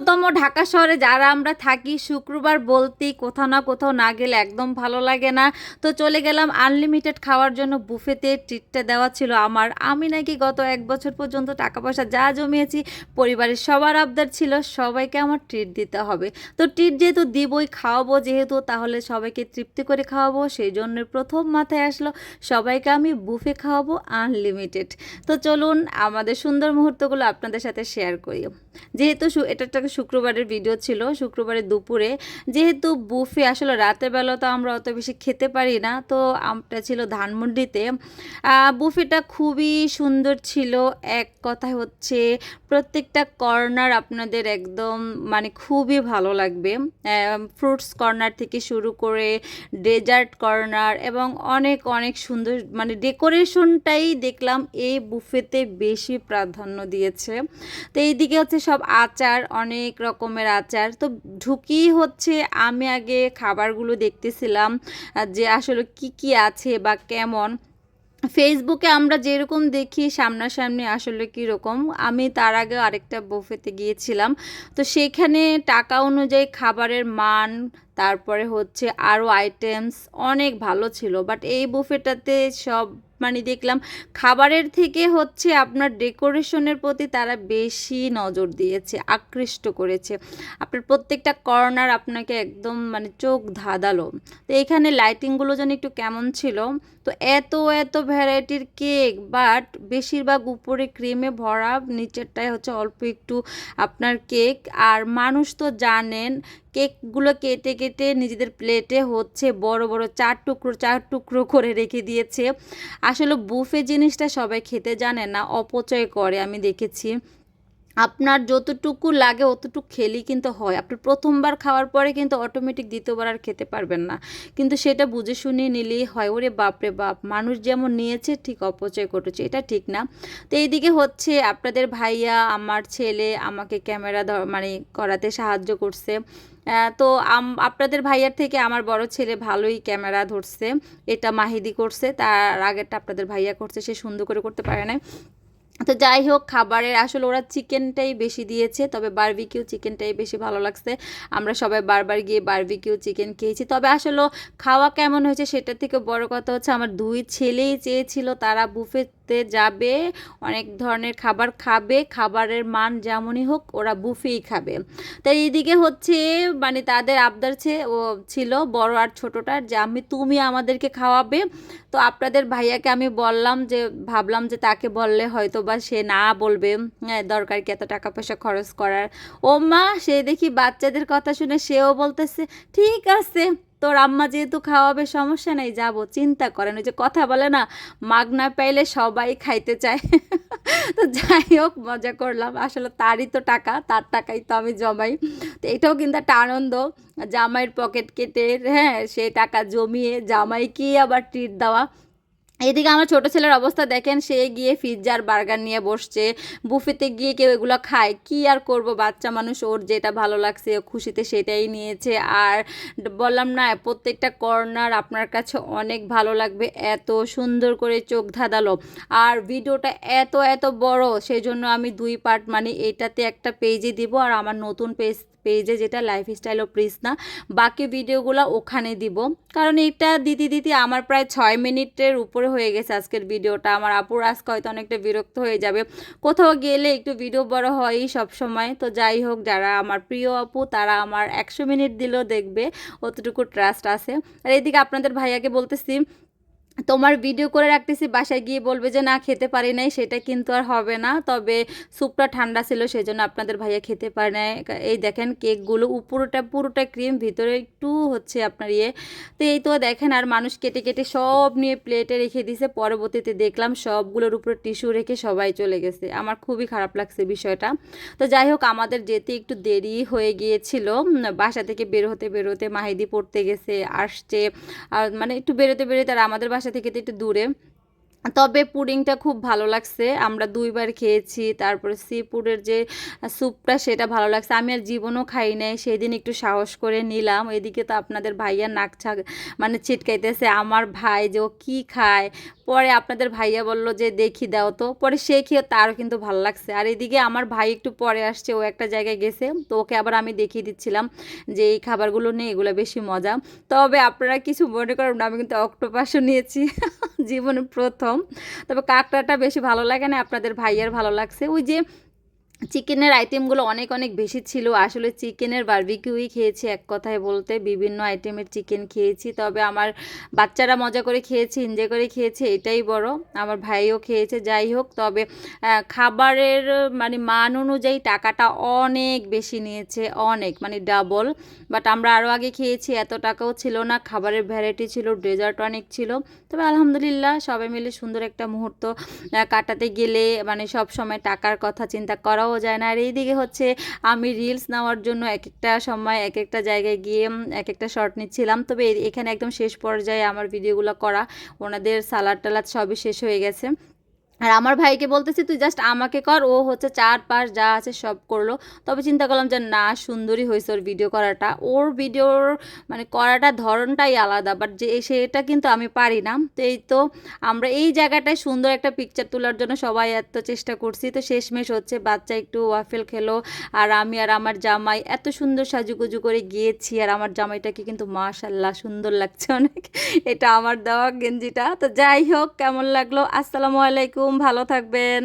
প্রথম ঢাকা শহরে যারা আমরা থাকি, শুক্রবার বলতেই কোথাও না কোথাও না গেলে একদম ভালো লাগে না। তো চলে গেলাম আনলিমিটেড খাওয়ার জন্য বুফেতে ট্রিটটা দেওয়া ছিল আমার। আমি নাকি গত এক বছর পর্যন্ত টাকা পয়সা যা জমিয়েছি, পরিবারের সবার আবদার ছিল সবাইকে আমার ট্রিট দিতে হবে। তো ট্রিট যেহেতু দিবই, খাওয়াবো যেহেতু, তাহলে সবাইকে তৃপ্তি করে খাওয়াবো, সেই জন্য প্রথম মাথায় আসলো সবাইকে আমি বুফে খাওয়াবো আনলিমিটেড তো চলুন আমাদের সুন্দর মুহূর্তগুলো আপনাদের সাথে শেয়ার করি। যেহেতু এটা শুক্রবারের ভিডিও ছিল। শুক্রবারের দুপুরে যেহেতু বুফে আসলে রাতের বেলা তো আমরা অত বেশি খেতে পারি না। তো আমটা ছিল ধানমন্ডিতে। বুফেটা খুবই সুন্দর ছিল। এক কথায় হচ্ছে প্রত্যেকটা কর্নার আপনাদের একদম মানে খুবই ভালো লাগবে। ফ্রুটস কর্নার থেকে শুরু করে ডেজার্ট কর্নার এবং অনেক অনেক সুন্দর মানে ডেকোরেশনটাই দেখলাম এই বুফেতে বেশি প্রাধান্য দিয়েছে। তো এইদিকে হচ্ছে সব আচার, অনেক রকমের আচার। তো ঢুকি হচ্ছে, আমি আগে খাবারগুলো দেখতেছিলাম যে আসলে কি কি আছে বা কেমন। ফেসবুকে আমরা যেরকম দেখি, সামনাসামনি আসলে কীরকম। আমি তার আগে আরেকটা বুফেতে গিয়েছিলাম। তো সেখানে টাকা অনুযায়ী খাবারের মান, তারপরে হচ্ছে আরও আইটেমস অনেক ভালো ছিল। বাট এই বুফেটাতে সব মানে দেখলাম খাবারের থেকে হচ্ছে আপনার ডেকোরেশনের প্রতি তারা বেশি নজর দিয়েছে, আকৃষ্ট করেছে। আপনার প্রত্যেকটা কর্নার আপনাকে একদম মানে চোখ ধাঁধালো। তো এখানে লাইটিংগুলো যেন একটু কেমন ছিল। তো এত এত ভ্যারাইটির কেক বাট বেশিরভাগ উপরে ক্রিমে ভরা, নিচেরটায় হচ্ছে অল্প একটু আপনার কেক আর মানুষ তো জানেন কেকগুলো কেটে কেটে নিজেদের প্লেটে হচ্ছে বড় বড় চার টুকরো চার টুকরো করে রেখে দিয়েছে। আসলে বুফে জিনিসটা সবাই খেতে জানে না, অপচয় করে, আমি দেখেছি। আপনার যতটুকু লাগে অতটুকু খেলেই কিন্তু হয়। আপনি প্রথমবার খাওয়ার পরে কিন্তু অটোমেটিক দ্বিতীয়বার আর খেতে পারবেন না। কিন্তু সেটা বুঝে শুনে নিলেই হয়, ওরে বাপরে বাপ, মানুষ যেমন নিয়েছে ঠিক অপচয় করেছে। এটা ঠিক না। তো এইদিকে হচ্ছে আপনাদের ভাইয়া, আমার ছেলে আমাকে ক্যামেরা মানে করাতে সাহায্য করছে। তো আপনাদের ভাইয়ার থেকে আমার বড় ছেলে ভালোই ক্যামেরা ধরছে। এটা মাহিদি করছে, তার আগেরটা আপনাদের ভাইয়া করছে, সে সুন্দর করে করতে পারে না তো যাই হোক, খাবারের আসলে ওরা চিকেনটাই বেশি দিয়েছে, তবে বারবিকিউ চিকেনটাই বেশি ভালো লাগছে। আমরা সবাই বারবার গিয়ে বারবিকিউ চিকেন খেয়েছি। তবে আসলে খাওয়া কেমন হয়েছে সেটা থেকে বড় কথা হচ্ছে, আমার দুই ছেলেই চেয়েছিল তারা বুফেতে যাবে অনেক ধরনের খাবার খাবে খাবারের মান যেমনই হোক ওরা বুফেই খাবে। তাই এইদিকে হচ্ছে মানে তাদের আবদার ছিল বড় আর ছোটটার যে আমি তুমি আমাদেরকে খাওয়াবে। তো আপনাদের ভাইয়াকে আমি বললাম যে ভাবলাম যে তাকে বললে হয়তো বা সে না বলবে হ্যাঁ, দরকার কি এত টাকা পয়সা খরচ করার। ও মা সে দেখি বাচ্চাদের কথা শুনে সেও বলতেছে ঠিক আছে। তোর আম্মা যেহেতু খাওয়াবে, সমস্যা নেই, যাব। চিন্তা করেন, ওই যে কথা বলে না মাগ না পাইলে সবাই খাইতে চায়। তো যাই হোক, মজা করলাম। আসলে তারই তো টাকা, তার টাকাই তো আমি জমাই। তো এটাও কিন্তু একটা আনন্দ, জামাইয়ের পকেট কেটে হ্যাঁ সে টাকা জমিয়ে জামাইকেই আবার ট্রিট দেওয়া। এদিকে আমার ছোট ছেলের অবস্থা দেখেন, সে গিয়ে পিৎজার, বার্গার নিয়ে বসছে। বুফেতে গিয়ে কেউ এগুলো খায়। কি আর করব? বাচ্চা মানুষ ওর যেটা ভালো লাগছে খুশিতে সেটাই নিয়েছে। আর বললাম না, প্রত্যেকটা কর্নার আপনার কাছে অনেক ভালো লাগবে। এত সুন্দর করে চোখ ধাঁধালো। আর ভিডিওটা এত এত বড় সেই জন্য আমি দুই পার্ট মানে এটাতে একটা পেজে দিব। আর আমার নতুন পেজ পেজে যেটা লাইফস্টাইল ও প্রিসনা বাকি ভিডিওগুলো ওখানে দিব। কারণ এটা দিতে দিতে আমার প্রায় ছয় মিনিটের উপরে হয়ে গেছে আজকের ভিডিওটা আমার আপুর আজকে হয়তো অনেকটা বিরক্ত হয়ে যাবে। কোথাও গেলে একটু ভিডিও বড় হয়ই সব সময়। তো যাই হোক, যারা আমার প্রিয় আপু, তারা আমার একশো মিনিট দিলেও দেখবে। অতটুকু ট্রাস্ট আছে। আর এদিকে আপনাদের ভাইয়াকে বলতেছি তোমার ভিডিও করে রাখতেছি, বাসায় গিয়ে বলবে যে, না, খেতে পারি নাই, সেটা কিন্তু আর হবে না। তবে স্যুপটা ঠান্ডা ছিল সেই জন্য আপনাদের ভাইয়া খেতে পারে নাই। এই দেখেন, কেকগুলো উপরটা পুরোটা ক্রিম ভিতরে একটু হচ্ছে আপনার ইয়ে। তো এই তো দেখেন, আর মানুষ কেটে কেটে সব নিয়ে প্লেটে রেখে দিছে। পরবর্তীতে দেখলাম, সবগুলোর উপরে টিস্যু রেখে সবাই চলে গেছে। আমার খুবই খারাপ লাগছে বিষয়টা। তো যাই হোক, আমাদের যেতে একটু দেরি হয়ে গিয়েছিল। বাসা থেকে বের হতে বের হতে মাহিদি পড়তে গেছে, আসছে। আর মানে একটু বেরোতে বেরোতে আর আমাদের বাসা থেকে তো একটু দূরে। তবে পুডিংটা খুব ভালো লাগছে। আমরা দুইবার খেয়েছি, তারপরে সি পুডের যে স্যুপটা সেটা ভালো লাগছে। আমি আর জীবনও খাই নাই সেই দিন একটু সাহস করে নিলাম। এদিকে তো আপনাদের ভাইয়া নাক ছাক মানে ছিটকাইতেছে। আমার ভাই যে ও কী খায় পরে আপনাদের ভাইয়া বলল যে দেখি দাও তো। পরে সে খেয়ে তারও কিন্তু ভালো লাগছে। আর এদিকে আমার ভাই একটু পরে আসছে ও একটা জায়গায় গেছে। তো ওকে আবার আমি দেখিয়ে দিচ্ছিলাম যে এই খাবারগুলো নেই এগুলো বেশি মজা। তবে আপনারা কিছু মনে করেন না, আমি কিন্তু অক্টোপাসও নিয়েছি জীবনে প্রথম। তবে কাঁকড়াটা বেশি ভালো লাগে না আপনাদের ভাইয়ার ভালো লাগছে। ওই যে চিকেনের আইটেমগুলো অনেক অনেক বেশি ছিল। আসলে চিকেনের বারবিকিউই খেয়েছি এক কথায় বলতে। বিভিন্ন আইটেমের চিকেন খেয়েছি। তবে আমার বাচ্চারা মজা করে খেয়েছে এনজয় করে খেয়েছে, এটাই বড়। আমার ভাইও খেয়েছে, যাই হোক। তবে খাবারের মানে মান অনুযায়ী টাকাটা অনেক বেশি নিয়েছে, অনেক মানে ডাবল বাট আমরা আরও আগে খেয়েছি, এত টাকাও ছিল না। খাবারের ভ্যারাইটি ছিল ডেজার্ট অনেক ছিল। তবে আলহামদুলিল্লাহ, সবাই মিলে সুন্দর একটা মুহূর্ত কাটাতে গেলে মানে সব সময় টাকার কথা চিন্তা করাও যায় না। আর এইদিকে হচ্ছে আমি রিলস নেওয়ার জন্য এক একটা সময় এক একটা জায়গায় গিয়ে এক একটা শর্ট নিচ্ছিলাম। তবে এখানে একদম শেষ পর্যায়ে আমার ভিডিওগুলো করা, ওনাদের সালাদ টালাদ সবই শেষ হয়ে গেছে। আর আমার ভাইকে বলতেছি, তুই জাস্ট আমাকে কর, ও হচ্ছে চার পাঁচ যা আছে সব করল। তবে চিন্তা করলাম যে, না, সুন্দরী হয়েছে ওর ভিডিও করাটা। ওর ভিডিওর মানে করাটা ধরনটাই আলাদা বাট যে সেটা কিন্তু আমি পারি না। তো এই তো আমরা এই জায়গাটায় সুন্দর একটা পিকচার তোলার জন্য সবাই এত চেষ্টা করছি। তো শেষমেশ হচ্ছে বাচ্চা একটু ওয়াফেল খেলো, আর আমি আর আমার জামাই এত সুন্দর সাজুগুজু করে গিয়েছি, আর আমার জামাইটাকে কিন্তু মাশাল্লাহ সুন্দর লাগছে অনেক। এটা আমার দেওয়া গেঞ্জিটা। তো যাই হোক, কেমন লাগল? আসসালামু আলাইকুম ভালো থাকবেন।